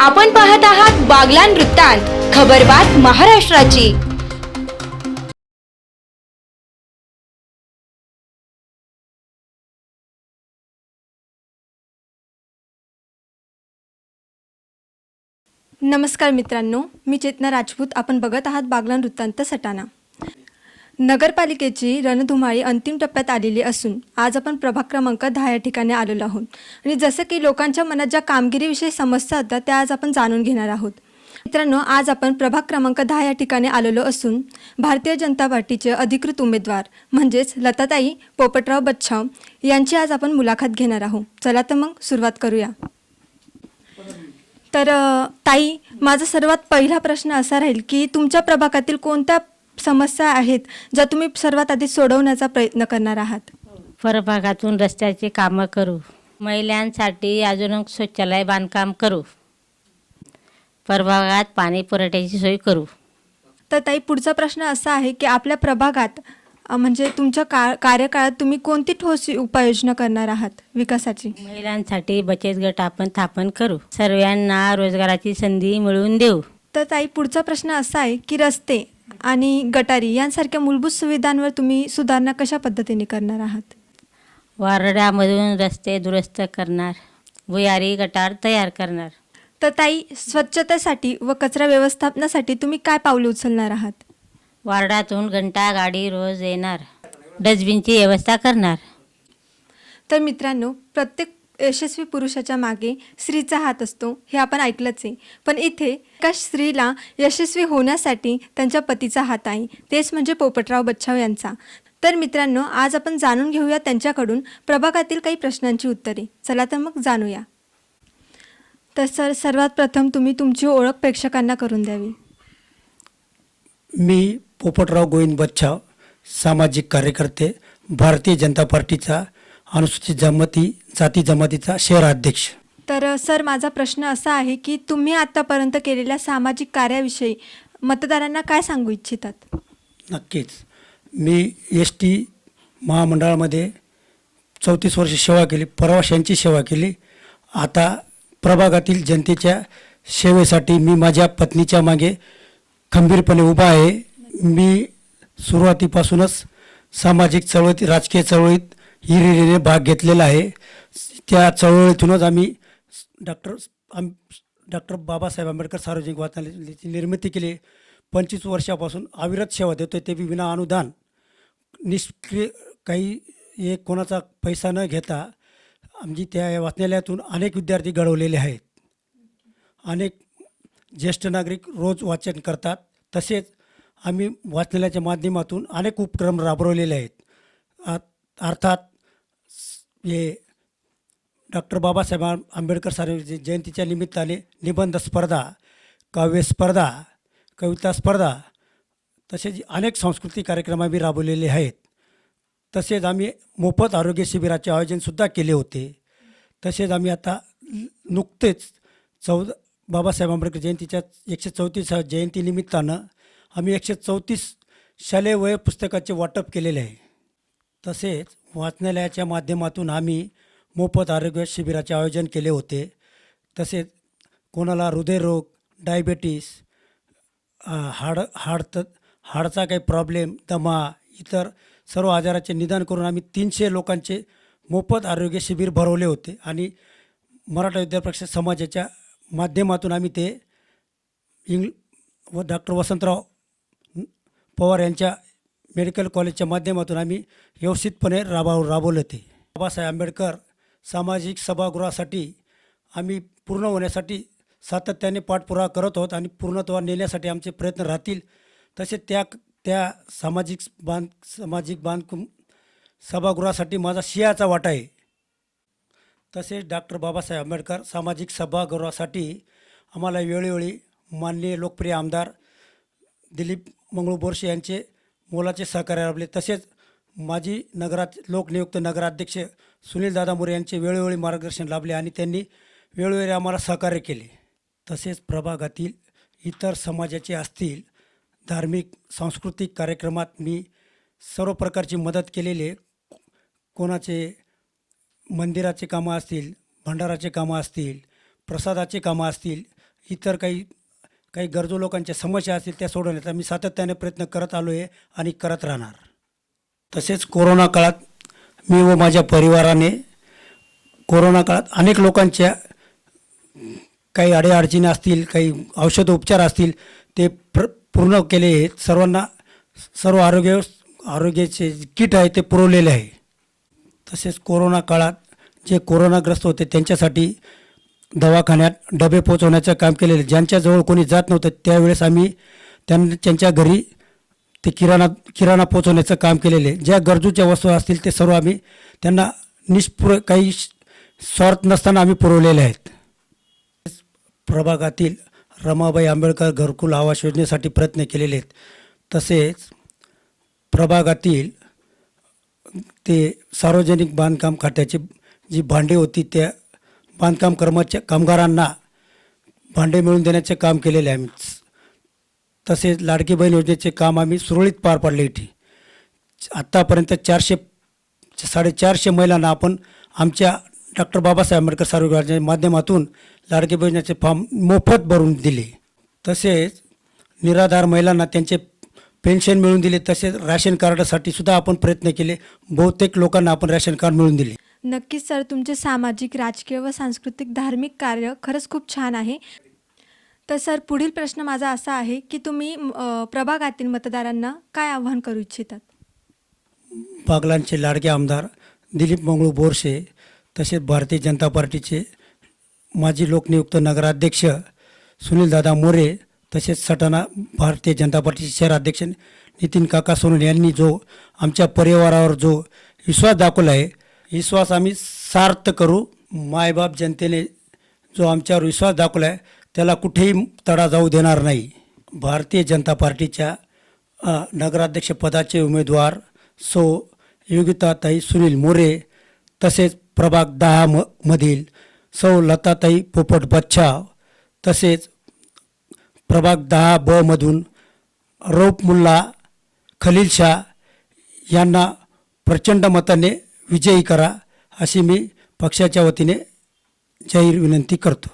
आपण पाहत आहात बागलान वृत्तांत खबरबात महाराष्ट्राची. नमस्कार मित्रांनो मी चेतना राजपूत. आपण बघत आहात बागलान वृत्तांत सटाणा. नगरपालिकेची रणधुमाळी अंतिम टप्प्यात आलेली असून आज आपण प्रभाग क्रमांक दहा या ठिकाणी आलेलो आहोत. आणि जसं की लोकांच्या मनात ज्या कामगिरीविषयी समस्या होत्या त्या आज आपण जाणून घेणार आहोत. मित्रांनो आज आपण प्रभाग क्रमांक दहा या ठिकाणी आलेलो असून भारतीय जनता पार्टीचे अधिकृत उमेदवार म्हणजेच लताताई पोपटराव बच्छाव यांची आज आपण मुलाखत घेणार आहोत. चला तर मग सुरुवात करूया. तर ताई माझा सर्वात पहिला प्रश्न असा राहील की तुमच्या प्रभागातील कोणत्या समस्या आहेत ज्या तुम्ही सर्वात आधी सोडवण्याचा प्रयत्न करणार आहात. परभागातून रस्त्याची कामं करू. महिलांसाठी अजून शौचालय बांधकाम करू. परभागात पाणी पुरवठ्याची सोय करू. तर ताई पुढचा प्रश्न असा आहे की आपल्या प्रभागात अ, म्हणजे तुमच्या का कार्यकाळात तुम्ही कोणती ठोस उपाययोजना करणार आहात विकासाची? महिलांसाठी बचत गट आपण स्थापन करू. सर्वांना रोजगाराची संधी मिळवून देऊ. तर ताई पुढचा प्रश्न असा आहे की रस्ते आणि गटारी यांसारख्या मूलभूत सुविधांवर तुम्ही सुधारणा कशा पद्धतीने करणार आहात? वारड्यामधून रस्ते दुरुस्त करणार भुयारी गटार तयार करणार. तर ताई स्वच्छतेसाठी व कचरा व्यवस्थापनासाठी तुम्ही काय पावले उचलणार आहात? वार्डातून घंटा गाडी रोज येणार डस्टबिनची व्यवस्था करणार. तर मित्रांनो प्रत्येक यशस्वी पुरुषाच्या मागे स्त्रीचा हात असतो हे आपण ऐकलंच आहे पण इथे एका स्त्रीला यशस्वी होण्यासाठी त्यांच्या पतीचा हात आहे. तेच म्हणजे पोपटराव बच्छाव यांचा. तर मित्रांनो आज आपण जाणून घेऊया त्यांच्याकडून प्रभागातील काही प्रश्नांची उत्तरे. चला तर मग जाणूया. तर सर सर्वात प्रथम तुम्ही तुमची ओळख प्रेक्षकांना करून द्यावी. मी पोपटराव गोविंद बच्छाव सामाजिक कार्यकर्ते भारतीय जनता पार्टीचा अनुसूचित जमाती जाती जमातीचा शहर अध्यक्ष. तर सर माझा प्रश्न असा आहे की तुम्ही आतापर्यंत केलेल्या सामाजिक कार्याविषयी मतदारांना काय सांगू इच्छितात? नक्कीच. मी एस टी महामंडळामध्ये चौतीस वर्ष सेवा केली प्रवाशांची सेवा केली. आता प्रभागातील जनतेच्या सेवेसाठी मी माझ्या पत्नीच्या मागे खंबीरपणे उभा आहे. मी सुरुवातीपासूनच सामाजिक चळवळीत राजकीय चळवळीत हिरिरीने भाग घेतलेला आहे. त्या चळवळीतूनच आम्ही डॉक्टर आम डॉक्टर बाबासाहेब आंबेडकर सार्वजनिक वाचनालयाची निर्मिती केली. पंचवीस वर्षापासून अविरत सेवा देतो ते बी विना अनुदान. निष्क्रिय काही एक कोणाचा पैसा न घेता आमची त्या वाचनालयातून अनेक विद्यार्थी घडवलेले आहेत. अनेक ज्येष्ठ नागरिक रोज वाचन करतात. तसेच आम्ही वाचनालयाच्या माध्यमातून अनेक उपक्रम राबवलेले आहेत. अर्थात हे डॉक्टर बाबासाहेब आंबेडकर सार्वजनिक जयंतीच्या निमित्ताने निबंध स्पर्धा काव्य स्पर्धा कविता स्पर्धा तसेच अनेक सांस्कृतिक कार्यक्रम आम्ही राबवलेले आहेत. तसेच आम्ही मोफत आरोग्य शिबिराचे आयोजनसुद्धा केले होते. तसेच आम्ही आता नुकतेच चौदा बाबासाहेब आंबेडकर जयंतीच्या एकशे चौतीस जयंतीनिमित्तानं आम्ही एकशे चौतीस शालेय वय पुस्तकाचे वाटप केलेले आहे. तसेच वाचनालयाच्या माध्यमातून आम्ही मोफत आरोग्य शिबिराचे आयोजन केले होते. तसेच कोणाला हृदयरोग डायबेटीस हाड हाड हाडचा काही प्रॉब्लेम दमा इतर सर्व आजाराचे निदान करून आम्ही तीनशे लोकांचे मोफत आरोग्य शिबिर भरवले होते आणि मराठा विद्यापक्ष समाजाच्या माध्यमातून आम्ही ते इंग्ल व डॉक्टर वसंतराव पवार यांच्या मेडिकल कॉलेजच्या माध्यमातून आम्ही व्यवस्थितपणे राबाव राबवलं ते बाबासाहेब आंबेडकर सामाजिक सभागृहासाठी आम्ही पूर्ण होण्यासाठी सातत्याने पाठपुरावा करत आहोत आणि पूर्णत्वा नेण्यासाठी आमचे प्रयत्न राहतील. तसेच त्या त्या सामाजिक बांध सामाजिक बांधकुम सभागृहासाठी माझा शियाचा वाटा आहे. तसेच डॉक्टर बाबासाहेब आंबेडकर सामाजिक सभागृहासाठी आम्हाला वेळोवेळी माननीय लोकप्रिय आमदार दिलीप मंगळू बोरसे यांचे मोलाचे सहकार्य लाभले तसेच माजी नगरात लोकनियुक्त नगराध्यक्ष सुनीलदादा मोरे यांचे वेळोवेळी मार्गदर्शन लाभले आणि त्यांनी वेळोवेळी आम्हाला सहकार्य केले. तसेच प्रभागातील इतर समाजाचे असतील धार्मिक सांस्कृतिक कार्यक्रमात मी सर्व प्रकारची मदत केलेले कोणाचे मंदिराचे कामं असतील भंडाराचे कामं असतील प्रसादाचे कामं असतील इतर काही काही गरजू लोकांच्या समस्या असतील त्या सोडवण्याचा मी सातत्याने प्रयत्न करत आलो आहे आणि करत राहणार. तसेच कोरोना काळात मी व माझ्या परिवाराने कोरोना काळात अनेक लोकांच्या काही अडीअडचणी असतील काही औषधोपचार असतील ते प्र पूर्ण केले आहेत. सर्वांना सर्व आरोग्य आरोग्याचे किट आहे ते पुरवलेले आहे. तसेच कोरोना काळात जे कोरोनाग्रस्त होते त्यांच्यासाठी दवाखान्यात डबे पोचवण्याचं काम केलेलं ज्यांच्याजवळ कोणी जात नव्हतं त्यावेळेस आम्ही त्यांना त्यांच्या घरी ते किराणा किराणा पोचवण्याचं काम केलेलं आहे. ज्या गरजूच्या वस्तू असतील ते सर्व आम्ही त्यांना निष्पुर काही स्वार्थ नसताना आम्ही पुरवलेले आहेत. प्रभागातील रमाबाई आंबेडकर घरकुल आवास योजनेसाठी प्रयत्न केलेले आहेत. तसेच प्रभागातील ते सार्वजनिक बांधकाम खात्याची जी भांडी होती त्या बांधकाम कर्माच्या कामगारांना भांडे मिळवून देण्याचे काम केलेले आहे आम्ही. तसेच लाडकी बहीण योजनेचे काम आम्ही सुरळीत पार पाडले इथे. आत्तापर्यंत चारशे साडेचारशे महिलांना आपण आमच्या डॉक्टर बाबासाहेब आंबेडकर सार्वजनिक माध्यमातून लाडकी योजनेचे फॉर्म मोफत भरून दिले. तसेच निराधार महिलांना त्यांचे पेन्शन मिळवून दिले. तसेच राशन कार्डासाठी सुद्धा आपण प्रयत्न केले. बहुतेक लोकांना आपण राशन कार्ड मिळवून दिले. नक्कीच सर. तुमचे सामाजिक राजकीय व सांस्कृतिक धार्मिक कार्य खरंच खूप छान आहे. तर सर पुढील प्रश्न माझा असा आहे की तुम्ही अ, प्रभागातील मतदारांना काय आव्हान करू इच्छितात? बागलांचे लाडके आमदार दिलीप मंगळू बोरसे तसेच भारतीय जनता पार्टीचे माजी लोकनियुक्त नगराध्यक्ष सुनीलदादा मोरे तसेच सटाणा भारतीय जनता पार्टीचे शहराध्यक्ष नितीन काका सोनल यांनी जो आमच्या परिवारावर जो विश्वास दाखवला आहे विश्वास आम्ही सार्थ करू. मायबाप जनतेने जो आमच्यावर विश्वास दाखवला आहे त्याला कुठेही तडा जाऊ देणार नाही. भारतीय जनता पार्टीच्या नगराध्यक्षपदाचे उमेदवार सौ योगिताताई सुनील मोरे तसेच प्रभाग दहा म मधील सौ लताताई पोपट बच्छाव तसेच प्रभाग दहा ब मधून रौप मुल्ला खलील शाह यांना प्रचंड मताने विजयी करा अशी मी पक्षाच्या वतीने जाहीर विनंती करतो.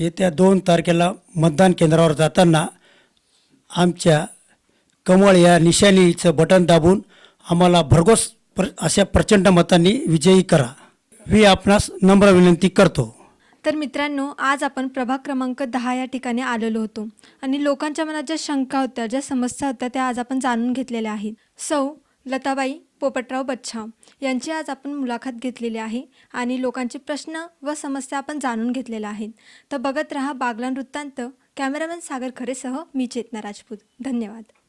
येत्या दोन तारखेला मतदान केंद्रावर जाताना आमच्या कमळ या निशाणीचं बटन दाबून आम्हाला भरघोस प्र अशा प्रचंड मतांनी विजयी करा. मी आपणास नम्र विनंती करतो. तर मित्रांनो आज आपण प्रभाग क्रमांक दहा या ठिकाणी आलेलो होतो आणि लोकांच्या मनात ज्या शंका होत्या ज्या समस्या होत्या त्या आज आपण जाणून घेतलेल्या आहेत. सौ लताबाई पोपटराव बच्छाव यांची आज आपण मुलाखत घेतलेली आहे आणि लोकांचे प्रश्न व समस्या आपण जाणून घेतलेल्या आहेत. तर बघत रहा बागलान वृत्तांत कॅमेरामॅन सागर खरेसह मी चेतना राजपूत. धन्यवाद.